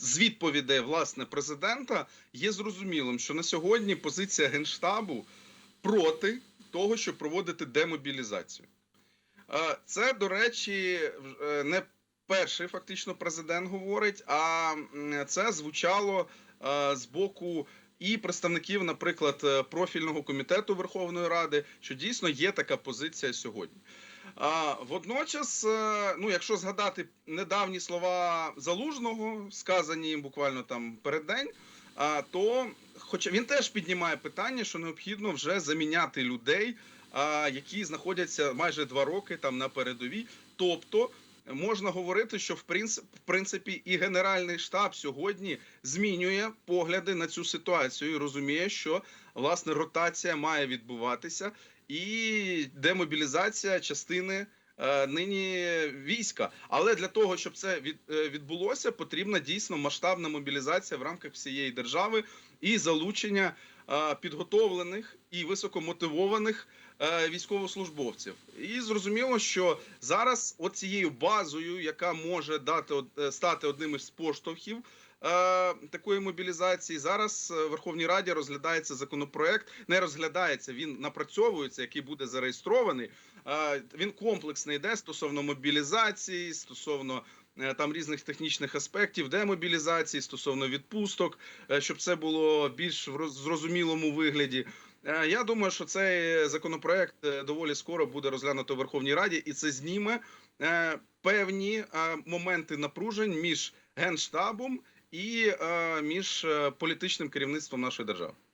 з відповідей власне президента є зрозумілим, що на сьогодні позиція генштабу проти того, щоб проводити демобілізацію. Е, Це, до речі, е, не перший фактично президент говорить, а це звучало е, з боку і представників, наприклад, профільного комітету Верховної Ради, що дійсно є така позиція сьогодні. А водночас, е, ну якщо згадати недавні слова залужного, сказані їм буквально там перед день, то хоча він теж піднімає питання, що необхідно вже заміняти людей, які знаходяться майже два роки там на передовій. Тобто можна говорити, що в принцип, принципі і Генеральний штаб сьогодні змінює погляди на цю ситуацію і розуміє, що власне ротація має відбуватися і демобілізація частини. Е, Нині війська, але для того, щоб це е, відбулося, потрібна дійсно масштабна мобілізація в рамках всієї держави і залучення е, підготовлених і високомотивованих військовослужбовців. І зрозуміло, що зараз оцією базою, яка може дати стати одним із поштовхів такої мобілізації, зараз е, в Верховній Раді розглядається законопроект. Не розглядається, він напрацьовується, який буде зареєстрований. Е, Він комплексний йде стосовно мобілізації, стосовно е, там різних технічних аспектів, демобілізації, стосовно відпусток, е, щоб це було більш в роз- зрозумілому вигляді. Е, Я думаю, що цей законопроект е, доволі скоро буде розглянуто в Верховній Раді, і це зніме е, певні е, моменти напружень між генштабом і е, між е, політичним керівництвом нашої держави.